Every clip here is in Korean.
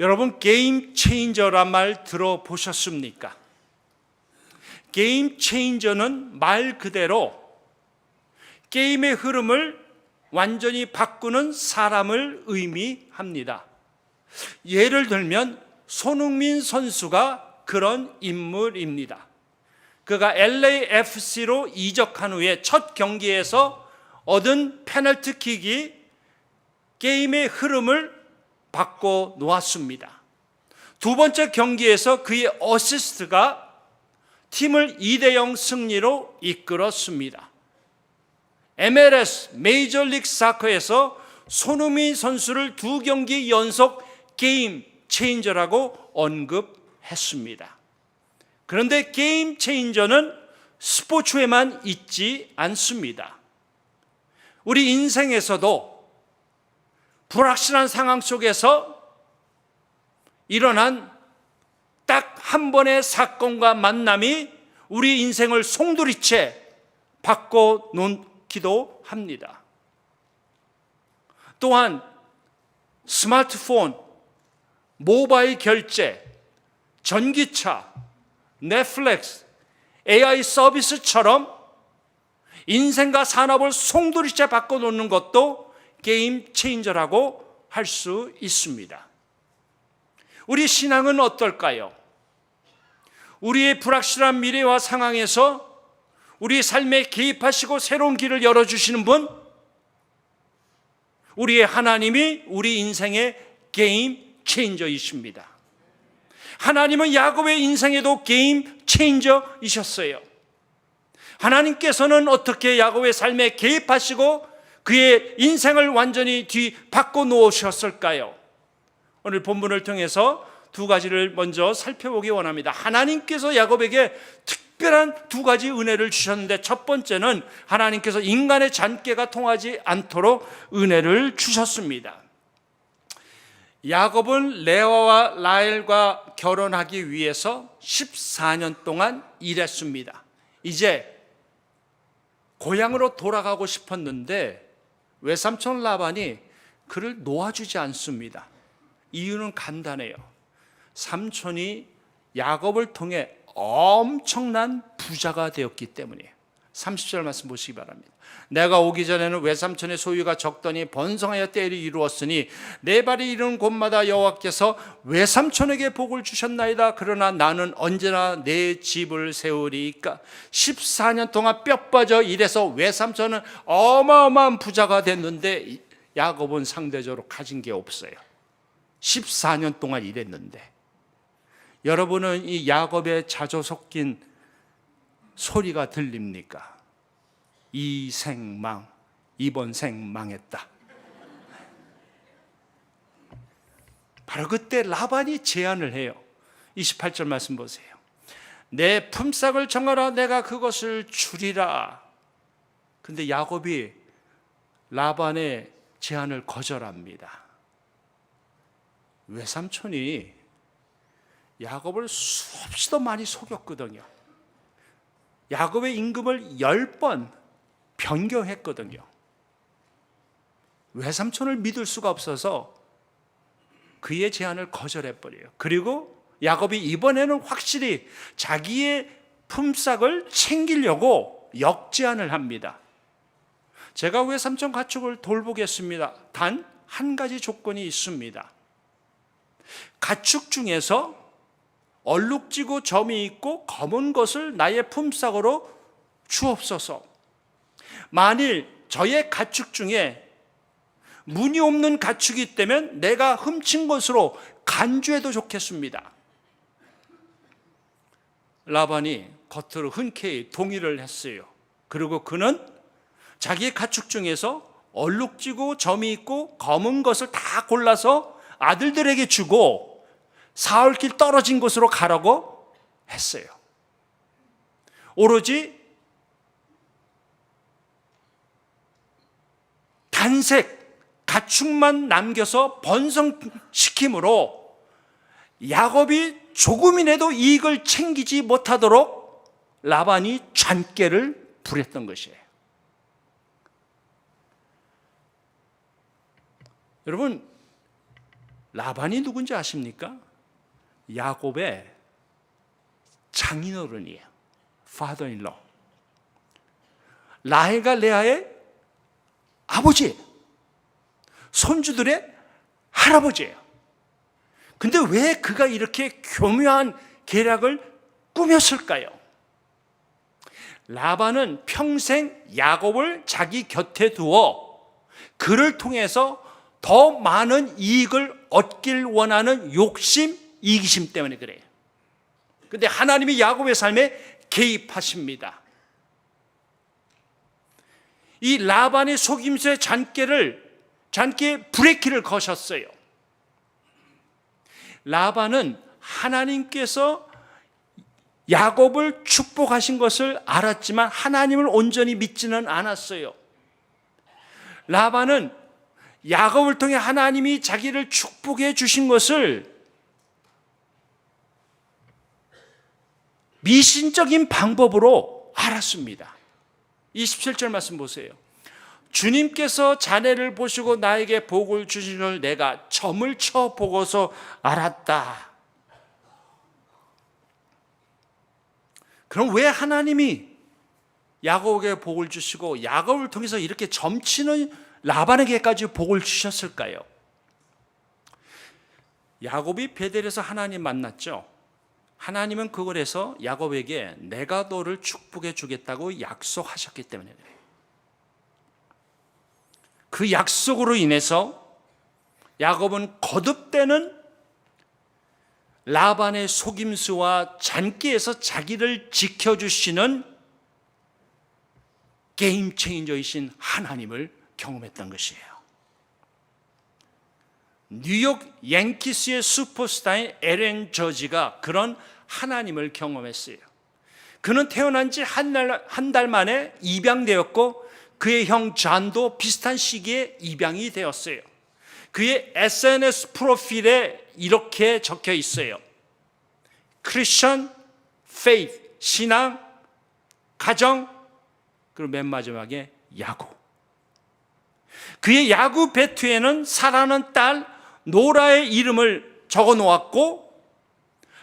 여러분 게임 체인저란 말 들어보셨습니까? 게임 체인저는 말 그대로 게임의 흐름을 완전히 바꾸는 사람을 의미합니다. 예를 들면 손흥민 선수가 그런 인물입니다. 그가 LAFC로 이적한 후에 첫 경기에서 얻은 페널티킥이 게임의 흐름을 바꿔 놓았습니다. 두 번째 경기에서 그의 어시스트가 팀을 2대 0 승리로 이끌었습니다. MLS 메이저리그 사커에서 손흥민 선수를 두 경기 연속 게임 체인저라고 언급했습니다. 그런데 게임 체인저는 스포츠에만 있지 않습니다. 우리 인생에서도 불확실한 상황 속에서 일어난 딱 한 번의 사건과 만남이 우리 인생을 송두리째 바꿔 놓기도 합니다. 또한 스마트폰, 모바일 결제, 전기차, 넷플릭스, AI 서비스처럼 인생과 산업을 송두리째 바꿔 놓는 것도 게임 체인저라고 할 수 있습니다. 우리 신앙은 어떨까요? 우리의 불확실한 미래와 상황에서 우리 삶에 개입하시고 새로운 길을 열어주시는 분, 우리의 하나님이 우리 인생의 게임 체인저이십니다. 하나님은 야곱의 인생에도 게임 체인저이셨어요. 하나님께서는 어떻게 야곱의 삶에 개입하시고 그의 인생을 완전히 뒤 바꿔 놓으셨을까요? 오늘 본문을 통해서 두 가지를 먼저 살펴보기 원합니다. 하나님께서 야곱에게 특별한 두 가지 은혜를 주셨는데 첫 번째는 하나님께서 인간의 잔꾀가 통하지 않도록 은혜를 주셨습니다. 야곱은 레아와 라헬과 결혼하기 위해서 14년 동안 일했습니다. 이제 고향으로 돌아가고 싶었는데 외삼촌 라반이 그를 놓아주지 않습니다. 이유는 간단해요. 삼촌이 야곱을 통해 엄청난 부자가 되었기 때문이에요. 30절 말씀 보시기 바랍니다. 내가 오기 전에는 외삼촌의 소유가 적더니 번성하여 때를 이루었으니 내 발이 이르는 곳마다 여호와께서 외삼촌에게 복을 주셨나이다. 그러나 나는 언제나 내 집을 세우리까. 14년 동안 뼈 빠져 일해서 외삼촌은 어마어마한 부자가 됐는데 야곱은 상대적으로 가진 게 없어요. 14년 동안 일했는데 여러분은 이 야곱의 자조 섞인 소리가 들립니까? 이 생망, 이번 생 망했다. 바로 그때 라반이 제안을 해요. 28절 말씀 보세요. 내 품삯을 정하라 내가 그것을 주리라. 근데 야곱이 라반의 제안을 거절합니다. 외삼촌이 야곱을 수없이도 많이 속였거든요. 야곱의 임금을 10번 변경했거든요. 외삼촌을 믿을 수가 없어서 그의 제안을 거절해 버려요. 그리고 야곱이 이번에는 확실히 자기의 품삯을 챙기려고 역제안을 합니다. 제가 외삼촌 가축을 돌보겠습니다. 단 한 가지 조건이 있습니다. 가축 중에서 얼룩지고 점이 있고 검은 것을 나의 품삯으로 주옵소서. 만일 저의 가축 중에 문이 없는 가축이 있다면 내가 훔친 것으로 간주해도 좋겠습니다. 라반이 겉으로 흔쾌히 동의를 했어요. 그리고 그는 자기의 가축 중에서 얼룩지고 점이 있고 검은 것을 다 골라서 아들들에게 주고 사흘길 떨어진 곳으로 가라고 했어요. 오로지 단색 가축만 남겨서 번성시킴으로 야곱이 조금이라도 이익을 챙기지 못하도록 라반이 잔꾀를 부렸던 것이에요. 여러분 라반이 누군지 아십니까? 야곱의 장인어른이에요. father-in-law. 라헬과 레아의 아버지예요. 손주들의 할아버지예요. 근데 왜 그가 이렇게 교묘한 계략을 꾸몄을까요? 라반은 평생 야곱을 자기 곁에 두어 그를 통해서 더 많은 이익을 얻길 원하는 욕심, 이기심 때문에 그래요. 근데 하나님이 야곱의 삶에 개입하십니다. 이 라반의 속임수의 잔깨를 잔깨 브레이크를 거셨어요. 라반은 하나님께서 야곱을 축복하신 것을 알았지만 하나님을 온전히 믿지는 않았어요. 라반은 야곱을 통해 하나님이 자기를 축복해 주신 것을 미신적인 방법으로 알았습니다. 27절 말씀 보세요. 주님께서 자네를 보시고 나에게 복을 주신 걸 내가 점을 쳐 보고서 알았다. 그럼 왜 하나님이 야곱에게 복을 주시고 야곱을 통해서 이렇게 점치는 라반에게까지 복을 주셨을까요? 야곱이 베델에서 하나님 만났죠. 하나님은 그걸 해서 야곱에게 내가 너를 축복해 주겠다고 약속하셨기 때문에 그래요. 그 약속으로 인해서 야곱은 거듭되는 라반의 속임수와 잔기에서 자기를 지켜주시는 게임 체인저이신 하나님을 경험했던 것이에요. 뉴욕 양키스의 슈퍼스타인 에렌 저지가 그런 하나님을 경험했어요. 그는 태어난 지 한 달 한 달 만에 입양되었고 그의 형 잔도 비슷한 시기에 입양이 되었어요. 그의 SNS 프로필에 이렇게 적혀 있어요. 크리스천, 페이스, 신앙, 가정, 그리고 맨 마지막에 야구. 그의 야구 배트에는 사랑하는 딸 노라의 이름을 적어 놓았고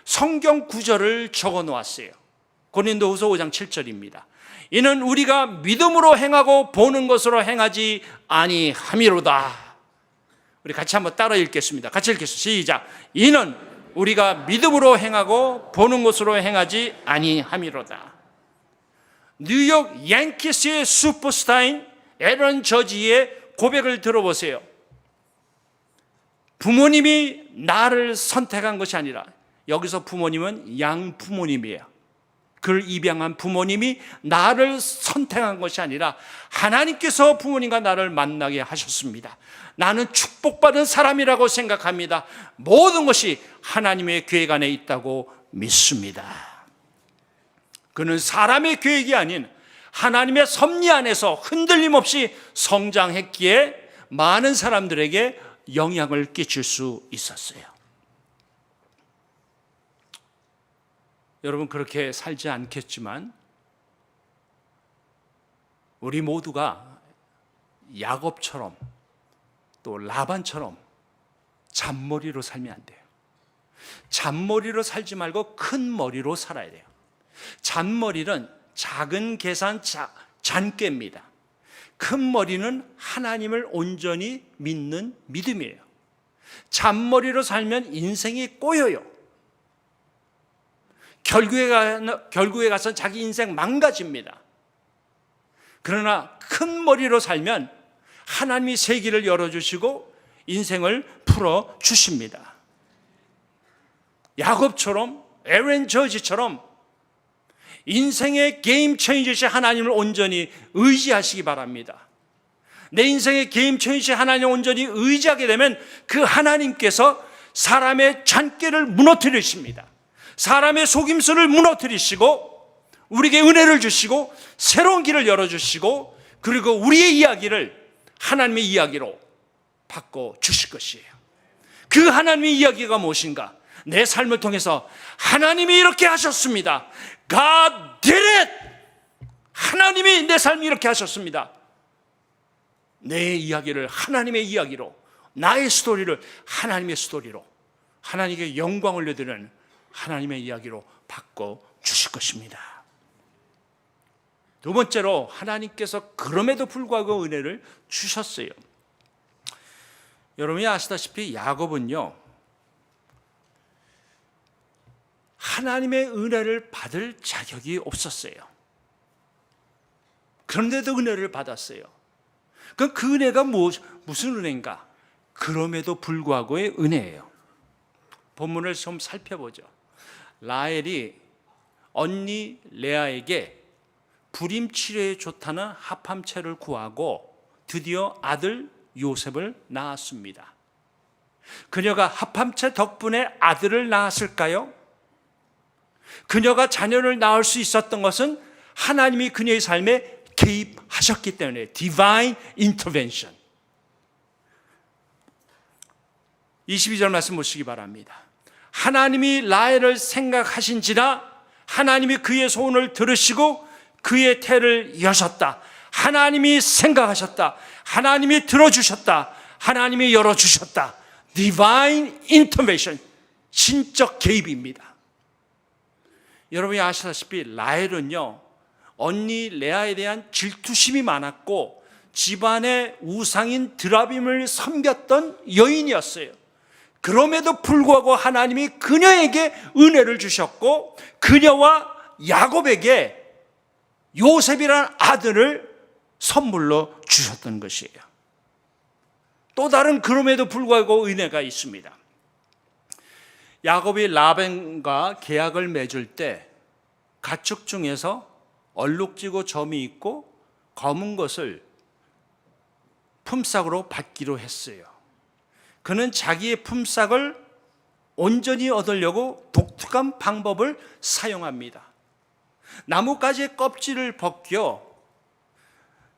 성경 구절을 적어 놓았어요. 고린도후서 5장 7절입니다. 이는 우리가 믿음으로 행하고 보는 것으로 행하지 아니함이로다. 우리 같이 한번 따라 읽겠습니다. 같이 읽겠습니다. 시작. 이는 우리가 믿음으로 행하고 보는 것으로 행하지 아니함이로다. 뉴욕 양키스의 슈퍼스타인 에런 저지의 고백을 들어보세요. 부모님이 나를 선택한 것이 아니라 여기서 부모님은 양 부모님이에요. 그를 입양한 부모님이 나를 선택한 것이 아니라 하나님께서 부모님과 나를 만나게 하셨습니다. 나는 축복받은 사람이라고 생각합니다. 모든 것이 하나님의 계획 안에 있다고 믿습니다. 그는 사람의 계획이 아닌 하나님의 섭리 안에서 흔들림 없이 성장했기에 많은 사람들에게 영향을 끼칠 수 있었어요. 여러분 그렇게 살지 않겠지만 우리 모두가 야곱처럼 또 라반처럼 잔머리로 살면 안 돼요. 잔머리로 살지 말고 큰 머리로 살아야 돼요. 잔머리는 작은 계산 자, 잔꾀입니다. 큰 머리는 하나님을 온전히 믿는 믿음이에요. 잔머리로 살면 인생이 꼬여요. 결국에, 가, 결국에 가서 자기 인생 망가집니다. 그러나 큰 머리로 살면 하나님이 세기를 열어주시고 인생을 풀어주십니다. 야곱처럼 에렌 저지처럼 인생의 게임 체인저시 하나님을 온전히 의지하시기 바랍니다. 내 인생의 게임 체인저시 하나님을 온전히 의지하게 되면 그 하나님께서 사람의 잔깨를 무너뜨리십니다. 사람의 속임수를 무너뜨리시고 우리에게 은혜를 주시고 새로운 길을 열어주시고 그리고 우리의 이야기를 하나님의 이야기로 바꿔 주실 것이에요. 그 하나님의 이야기가 무엇인가? 내 삶을 통해서 하나님이 이렇게 하셨습니다. God did it! 하나님이 내 삶을 이렇게 하셨습니다. 내 이야기를 하나님의 이야기로 나의 스토리를 하나님의 스토리로 하나님께 영광을 올려드리는 하나님의 이야기로 바꿔 주실 것입니다. 두 번째로 하나님께서 그럼에도 불구하고 은혜를 주셨어요. 여러분이 아시다시피 야곱은요. 하나님의 은혜를 받을 자격이 없었어요. 그런데도 은혜를 받았어요. 그럼 그 은혜가 뭐, 무슨 은혜인가? 그럼에도 불구하고의 은혜예요. 본문을 좀 살펴보죠. 라헬이 언니 레아에게 불임 치료에 좋다는 합함채를 구하고 드디어 아들 요셉을 낳았습니다. 그녀가 합함채 덕분에 아들을 낳았을까요? 그녀가 자녀를 낳을 수 있었던 것은 하나님이 그녀의 삶에 개입하셨기 때문에 divine intervention. 22절 말씀 보시기 바랍니다. 하나님이 라헬을 생각하신지라 하나님이 그의 소원을 들으시고 그의 태를 여셨다. 하나님이 생각하셨다. 하나님이 들어주셨다. 하나님이 열어주셨다. divine intervention. 신적 개입입니다. 여러분이 아시다시피 라헬은요, 언니 레아에 대한 질투심이 많았고 집안의 우상인 드라빔을 섬겼던 여인이었어요. 그럼에도 불구하고 하나님이 그녀에게 은혜를 주셨고 그녀와 야곱에게 요셉이라는 아들을 선물로 주셨던 것이에요. 또 다른 그럼에도 불구하고 은혜가 있습니다. 야곱이 라벤과 계약을 맺을 때 가축 중에서 얼룩지고 점이 있고 검은 것을 품삯으로 받기로 했어요. 그는 자기의 품삯을 온전히 얻으려고 독특한 방법을 사용합니다. 나뭇가지의 껍질을 벗겨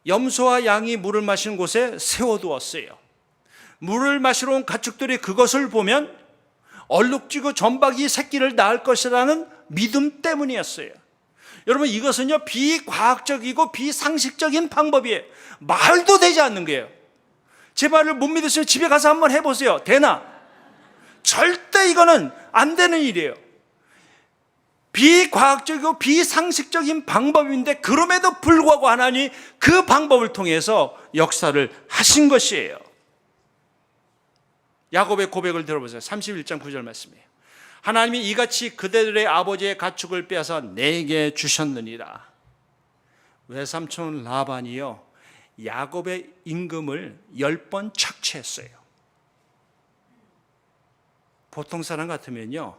염소와 양이 물을 마시는 곳에 세워두었어요. 물을 마시러 온 가축들이 그것을 보면 얼룩지고 점박이 새끼를 낳을 것이라는 믿음 때문이었어요. 여러분 이것은요 비과학적이고 비상식적인 방법이에요. 말도 되지 않는 거예요. 제 말을 못 믿으시면 집에 가서 한번 해보세요. 되나? 절대 이거는 안 되는 일이에요. 비과학적이고 비상식적인 방법인데 그럼에도 불구하고 하나님 그 방법을 통해서 역사를 하신 것이에요. 야곱의 고백을 들어보세요. 31장 9절 말씀이에요. 하나님이 이같이 그대들의 아버지의 가축을 빼앗아 내게 주셨느니라. 외삼촌 라반이요. 야곱의 임금을 열 번 착취했어요. 보통 사람 같으면요.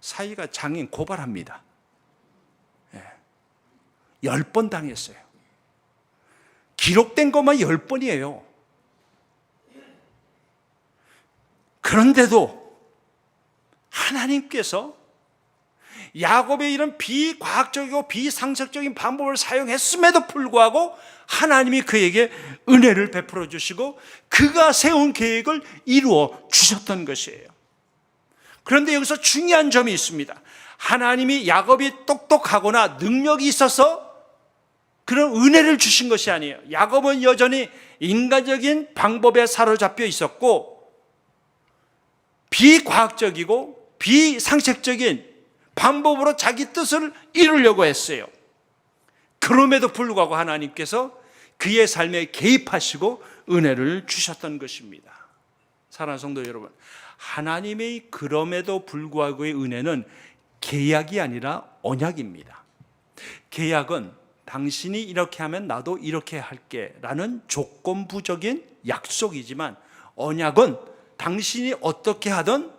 사이가 장인 고발합니다. 예. 열번 당했어요. 기록된 것만 열 번이에요. 그런데도 하나님께서 야곱의 이런 비과학적이고 비상식적인 방법을 사용했음에도 불구하고 하나님이 그에게 은혜를 베풀어 주시고 그가 세운 계획을 이루어 주셨던 것이에요. 그런데 여기서 중요한 점이 있습니다. 하나님이 야곱이 똑똑하거나 능력이 있어서 그런 은혜를 주신 것이 아니에요. 야곱은 여전히 인간적인 방법에 사로잡혀 있었고 비과학적이고 비상식적인 방법으로 자기 뜻을 이루려고 했어요. 그럼에도 불구하고 하나님께서 그의 삶에 개입하시고 은혜를 주셨던 것입니다. 사랑하는 성도 여러분, 하나님의 그럼에도 불구하고의 은혜는 계약이 아니라 언약입니다. 계약은 당신이 이렇게 하면 나도 이렇게 할게 라는 조건부적인 약속이지만 언약은 당신이 어떻게 하든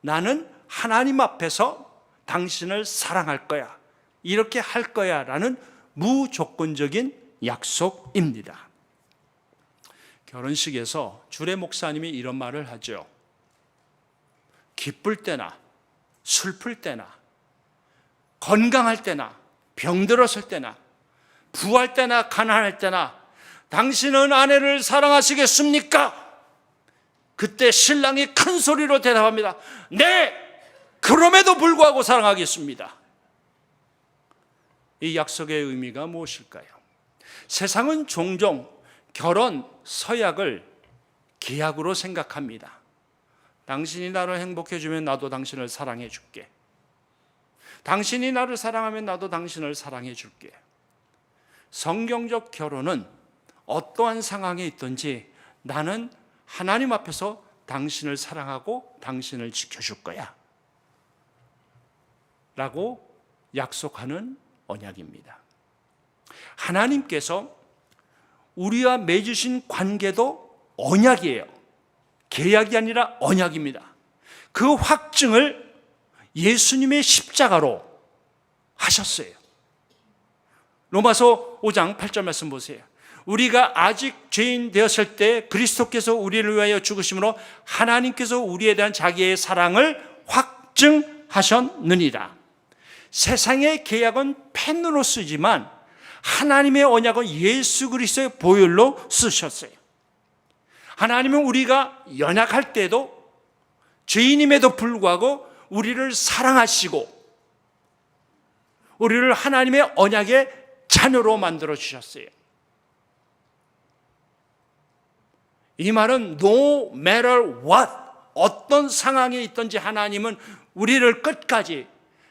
나는 하나님 앞에서 당신을 사랑할 거야. 이렇게 할 거야. 라는 무조건적인 약속입니다. 결혼식에서 주례 목사님이 이런 말을 하죠. 기쁠 때나 슬플 때나 건강할 때나 병들었을 때나 부할 때나 가난할 때나 당신은 아내를 사랑하시겠습니까? 그때 신랑이 큰 소리로 대답합니다. 네! 그럼에도 불구하고 사랑하겠습니다. 이 약속의 의미가 무엇일까요? 세상은 종종 결혼 서약을 계약으로 생각합니다. 당신이 나를 행복해 주면 나도 당신을 사랑해 줄게. 당신이 나를 사랑하면 나도 당신을 사랑해 줄게. 성경적 결혼은 어떠한 상황에 있든지 나는 하나님 앞에서 당신을 사랑하고 당신을 지켜줄 거야. 라고 약속하는 언약입니다. 하나님께서 우리와 맺으신 관계도 언약이에요. 계약이 아니라 언약입니다. 그 확증을 예수님의 십자가로 하셨어요. 로마서 5장 8절 말씀 보세요. 우리가 아직 죄인 되었을 때 그리스도께서 우리를 위하여 죽으심으로 하나님께서 우리에 대한 자기의 사랑을 확증하셨느니라. 세상의 계약은 펜으로 쓰지만 하나님의 언약은 예수 그리스도의 보혈로 쓰셨어요. 하나님은 우리가 연약할 때도 죄인임에도 불구하고 우리를 사랑하시고 우리를 하나님의 언약의 자녀로 만들어 주셨어요. 이 말은 no matter what 어떤 상황에 있든지 하나님은 우리를 끝까지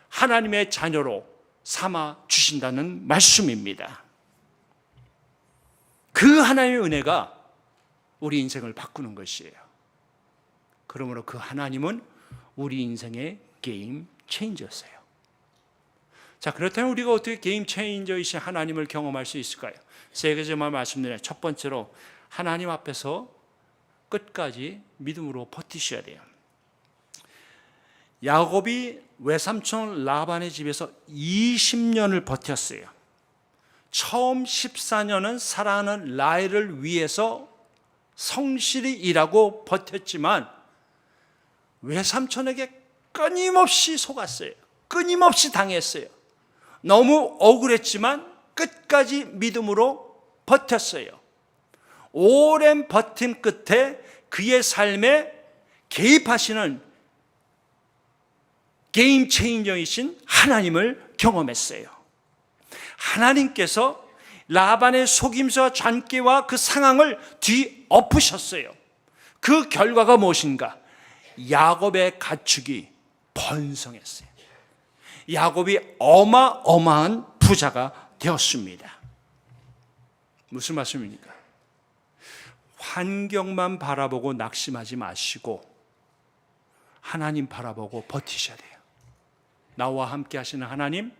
하나님의 자녀로 삼아 주신다는 말씀입니다. 그 하나님의 은혜가 우리 인생을 바꾸는 것이에요. 그러므로 그 하나님은 우리 인생의 게임 체인저였어요. 자, 그렇다면 우리가 어떻게 게임 체인저이신 하나님을 경험할 수 있을까요? 세 가지만 말씀드려요. 첫 번째로 하나님 앞에서 끝까지 믿음으로 버티셔야 돼요. 야곱이 외삼촌 라반의 집에서 20년을 버텼어요. 처음 14년은 사랑하는 라헬을 위해서 성실히 일하고 버텼지만 외삼촌에게 끊임없이 속았어요. 끊임없이 당했어요. 너무 억울했지만 끝까지 믿음으로 버텼어요. 오랜 버팀 끝에 그의 삶에 개입하시는 게임 체인저이신 하나님을 경험했어요. 하나님께서 라반의 속임수와 잔꾀와 그 상황을 뒤엎으셨어요. 그 결과가 무엇인가? 야곱의 가축이 번성했어요. 야곱이 어마어마한 부자가 되었습니다. 무슨 말씀입니까? 환경만 바라보고 낙심하지 마시고 하나님 바라보고 버티셔야 돼요. 나와 함께 하시는 하나님,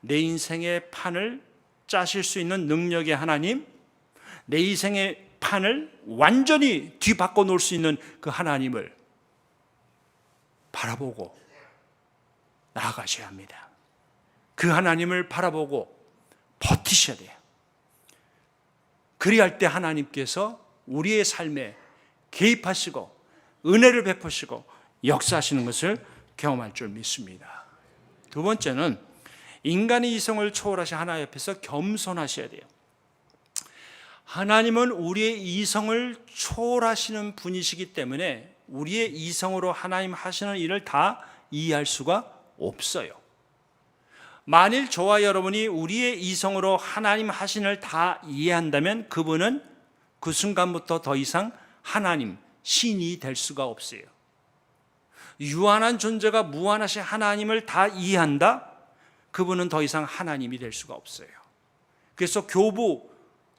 내 인생의 판을 짜실 수 있는 능력의 하나님, 내 인생의 판을 완전히 뒤바꿔 놓을 수 있는 그 하나님을 바라보고 나아가셔야 합니다. 그 하나님을 바라보고 버티셔야 돼요. 그리할 때 하나님께서 우리의 삶에 개입하시고 은혜를 베푸시고 역사하시는 것을 경험할 줄 믿습니다. 두 번째는 인간의 이성을 초월하신 하나님 앞에서 겸손하셔야 돼요. 하나님은 우리의 이성을 초월하시는 분이시기 때문에 우리의 이성으로 하나님 하시는 일을 다 이해할 수가 없어요. 만일 저와 여러분이 우리의 이성으로 하나님 하신 일을 다 이해한다면 그분은 그 순간부터 더 이상 하나님, 신이 될 수가 없어요. 유한한 존재가 무한하신 하나님을 다 이해한다? 그분은 더 이상 하나님이 될 수가 없어요. 그래서 교부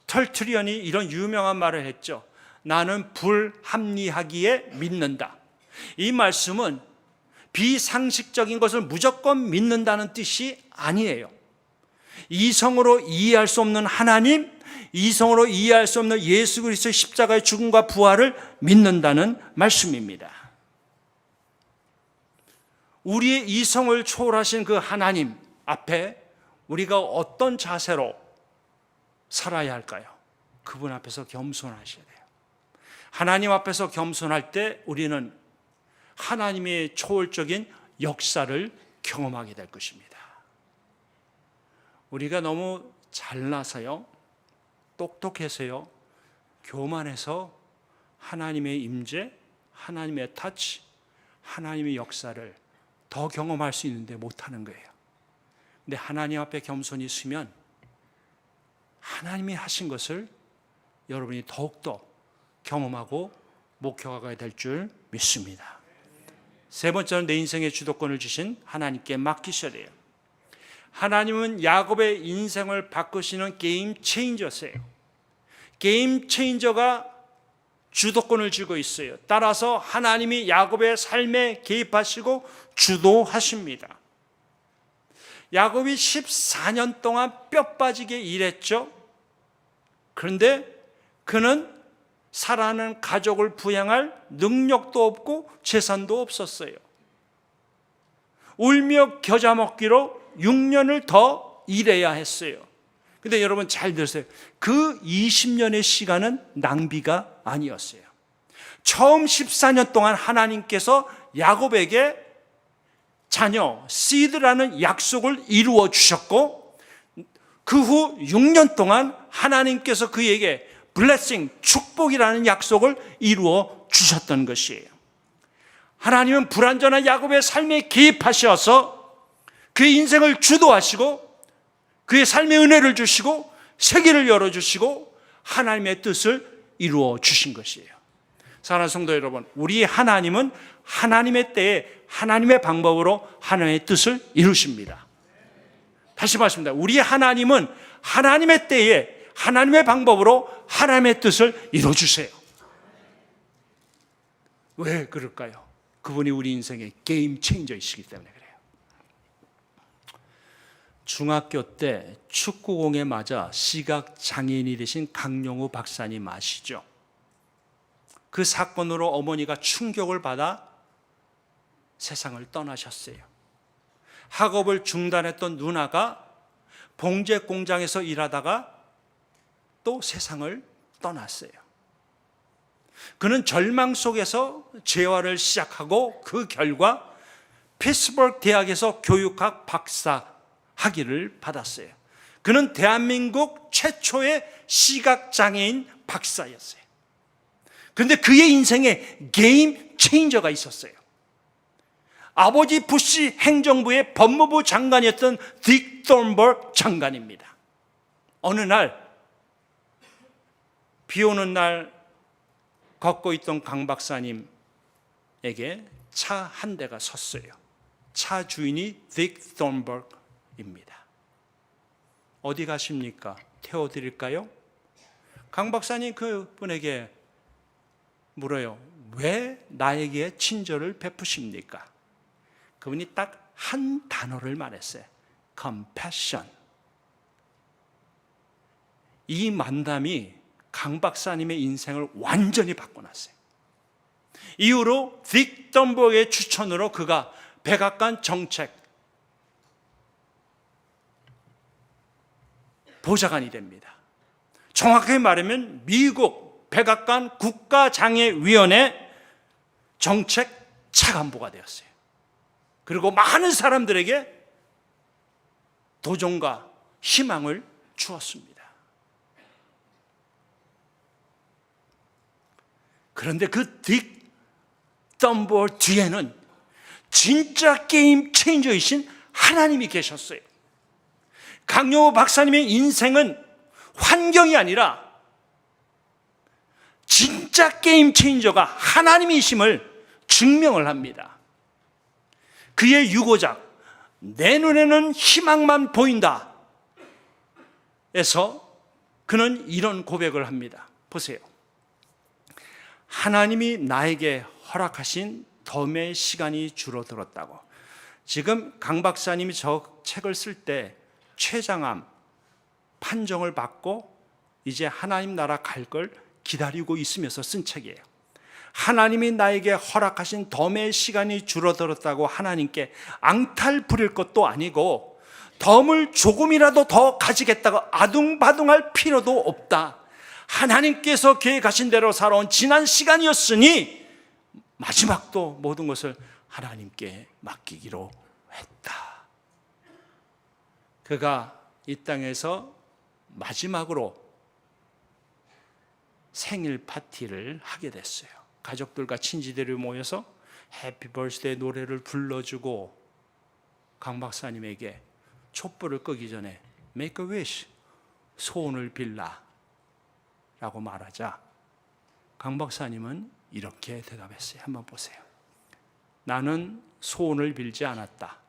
털트리언이 이런 유명한 말을 했죠. 나는 불합리하기에 믿는다. 이 말씀은 비상식적인 것을 무조건 믿는다는 뜻이 아니에요. 이성으로 이해할 수 없는 하나님, 이성으로 이해할 수 없는 예수 그리스도의 십자가의 죽음과 부활을 믿는다는 말씀입니다. 우리의 이성을 초월하신 그 하나님 앞에 우리가 어떤 자세로 살아야 할까요? 그분 앞에서 겸손하셔야 돼요. 하나님 앞에서 겸손할 때 우리는 하나님의 초월적인 역사를 경험하게 될 것입니다. 우리가 너무 잘나서요, 똑똑해서요, 교만해서 하나님의 임재, 하나님의 타치, 하나님의 역사를 더 경험할 수 있는데 못하는 거예요. 근데 하나님 앞에 겸손히 있으면 하나님이 하신 것을 여러분이 더욱더 경험하고 목표가 될줄 믿습니다. 세 번째는 내 인생의 주도권을 주신 하나님께 맡기셔야 돼요. 하나님은 야곱의 인생을 바꾸시는 게임 체인저세요. 게임 체인저가 주도권을 쥐고 있어요. 따라서 하나님이 야곱의 삶에 개입하시고 주도하십니다. 야곱이 14년 동안 뼈 빠지게 일했죠. 그런데 그는 살아가는 가족을 부양할 능력도 없고 재산도 없었어요. 울며 겨자 먹기로 6년을 더 일해야 했어요. 근데 여러분 잘 들으세요. 그 20년의 시간은 낭비가 아니었어요. 처음 14년 동안 하나님께서 야곱에게 자녀, 시드라는 약속을 이루어 주셨고 그 후 6년 동안 하나님께서 그에게 블레싱, 축복이라는 약속을 이루어 주셨던 것이에요. 하나님은 불완전한 야곱의 삶에 개입하셔서 그의 인생을 주도하시고 그의 삶의 은혜를 주시고 세계를 열어주시고 하나님의 뜻을 이루어 주신 것이에요. 사랑하는 성도 여러분, 우리 하나님은 하나님의 때에 하나님의 방법으로 하나님의 뜻을 이루십니다. 다시 말씀드립니다. 우리 하나님은 하나님의 때에 하나님의 방법으로 하나님의 뜻을 이루어주세요. 왜 그럴까요? 그분이 우리 인생의 게임 체인저이시기 때문에. 중학교 때 축구공에 맞아 시각 장애인이 되신 강용우 박사님 아시죠? 그 사건으로 어머니가 충격을 받아 세상을 떠나셨어요. 학업을 중단했던 누나가 봉제 공장에서 일하다가 또 세상을 떠났어요. 그는 절망 속에서 재활을 시작하고 그 결과 피츠버그 대학에서 교육학 박사 학위를 받았어요. 그는 대한민국 최초의 시각장애인 박사였어요. 그런데 그의 인생에 게임 체인저가 있었어요. 아버지 부시 행정부의 법무부 장관이었던 딕 톰버그 장관입니다. 어느 날, 비 오는 날 걷고 있던 강 박사님에게 차 한 대가 섰어요. 차 주인이 딕 톰버그 입니다. 어디 가십니까? 태워드릴까요? 강 박사님 그 분에게 물어요. 왜 나에게 친절을 베푸십니까? 그분이 딱 한 단어를 말했어요. compassion. 이 만남이 강 박사님의 인생을 완전히 바꿔놨어요. 이후로 딕 덤버의 추천으로 그가 백악관 정책 보좌관이 됩니다. 정확하게 말하면 미국 백악관 국가장애위원회 정책 차관보가 되었어요. 그리고 많은 사람들에게 도전과 희망을 주었습니다. 그런데 그딕 덤버 뒤에는 진짜 게임 체인저이신 하나님이 계셨어요. 강용호 박사님의 인생은 환경이 아니라 진짜 게임 체인저가 하나님이심을 증명을 합니다. 그의 유고작 내 눈에는 희망만 보인다. 에서 그는 이런 고백을 합니다. 보세요. 하나님이 나에게 허락하신 덤의 시간이 줄어들었다고. 지금 강 박사님이 저 책을 쓸 때 췌장암 판정을 받고 이제 하나님 나라 갈 걸 기다리고 있으면서 쓴 책이에요. 하나님이 나에게 허락하신 덤의 시간이 줄어들었다고 하나님께 앙탈 부릴 것도 아니고 덤을 조금이라도 더 가지겠다고 아둥바둥할 필요도 없다. 하나님께서 계획하신 대로 살아온 지난 시간이었으니 마지막도 모든 것을 하나님께 맡기기로 했다. 그가 이 땅에서 마지막으로 생일 파티를 하게 됐어요. 가족들과 친지들이 모여서 해피 벌스데이 노래를 불러주고 강 박사님에게 촛불을 끄기 전에 make a wish 소원을 빌라 라고 말하자 강 박사님은 이렇게 대답했어요. 한번 보세요. 나는 소원을 빌지 않았다.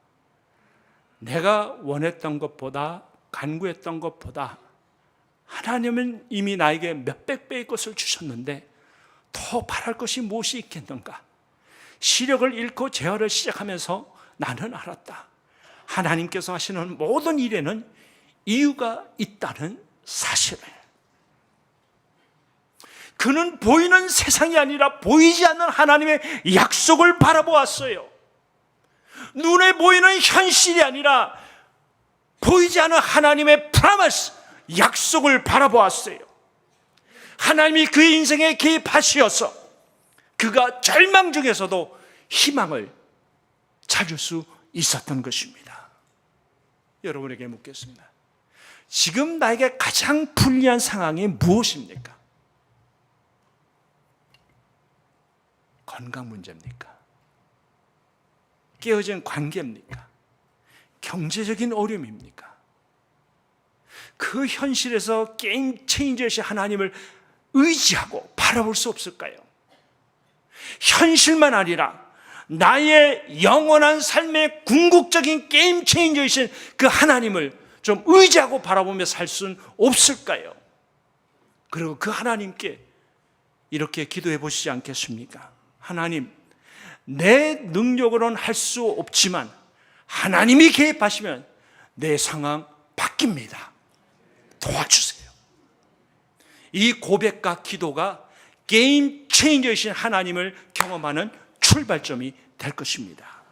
내가 원했던 것보다 간구했던 것보다 하나님은 이미 나에게 몇백 배의 것을 주셨는데 더 바랄 것이 무엇이 있겠는가? 시력을 잃고 재활을 시작하면서 나는 알았다. 하나님께서 하시는 모든 일에는 이유가 있다는 사실을. 그는 보이는 세상이 아니라 보이지 않는 하나님의 약속을 바라보았어요. 눈에 보이는 현실이 아니라 보이지 않는 하나님의 프라마스 약속을 바라보았어요. 하나님이 그의 인생에 개입하시어서 그가 절망 중에서도 희망을 찾을 수 있었던 것입니다. 여러분에게 묻겠습니다. 지금 나에게 가장 불리한 상황이 무엇입니까? 건강 문제입니까? 깨어진 관계입니까? 경제적인 어려움입니까? 그 현실에서 게임 체인저시 하나님을 의지하고 바라볼 수 없을까요? 현실만 아니라 나의 영원한 삶의 궁극적인 게임 체인저이신 그 하나님을 좀 의지하고 바라보며 살 수는 없을까요? 그리고 그 하나님께 이렇게 기도해 보시지 않겠습니까? 하나님, 내 능력으로는 할 수 없지만 하나님이 개입하시면 내 상황 바뀝니다. 도와주세요. 이 고백과 기도가 게임 체인저이신 하나님을 경험하는 출발점이 될 것입니다.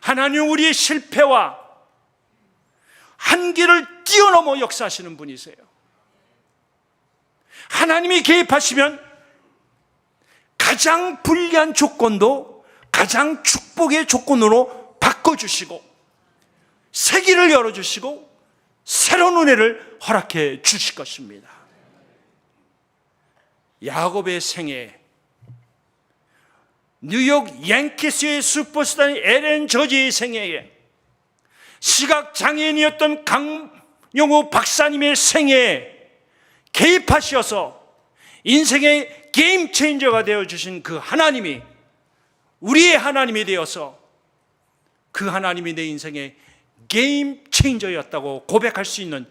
하나님 우리의 실패와 한계를 뛰어넘어 역사하시는 분이세요. 하나님이 개입하시면 가장 불리한 조건도 가장 축복의 조건으로 바꿔주시고 세기를 열어주시고 새로운 은혜를 허락해 주실 것입니다. 야곱의 생애 뉴욕 양키스의 슈퍼스타 에렌 저지의 생애에 시각 장애인이었던 강용우 박사님의 생애에 개입하셔서 인생의 게임 체인저가 되어 주신 그 하나님이 우리의 하나님이 되어서 그 하나님이 내 인생의 게임 체인저였다고 고백할 수 있는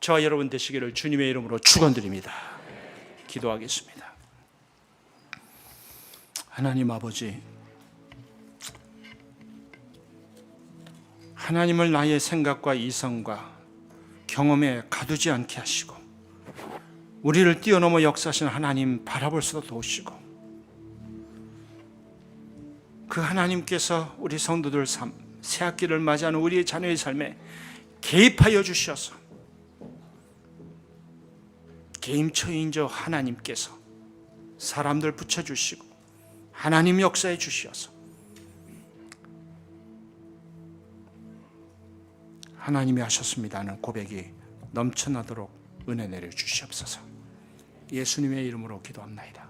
저와 여러분 되시기를 주님의 이름으로 축원드립니다. 기도하겠습니다. 하나님 아버지 하나님을 나의 생각과 이성과 경험에 가두지 않게 하시고 우리를 뛰어넘어 역사하시는 하나님 바라볼 수도 도우시고 그 하나님께서 우리 성도들 삶, 새 학기를 맞이하는 우리의 자녀의 삶에 개입하여 주셔서 게임 처인 저 하나님께서 사람들 붙여주시고 하나님 역사해 주시어서 하나님이 하셨습니다는 고백이 넘쳐나도록 은혜 내려 주시옵소서. 예수님의 이름으로 기도합나이다.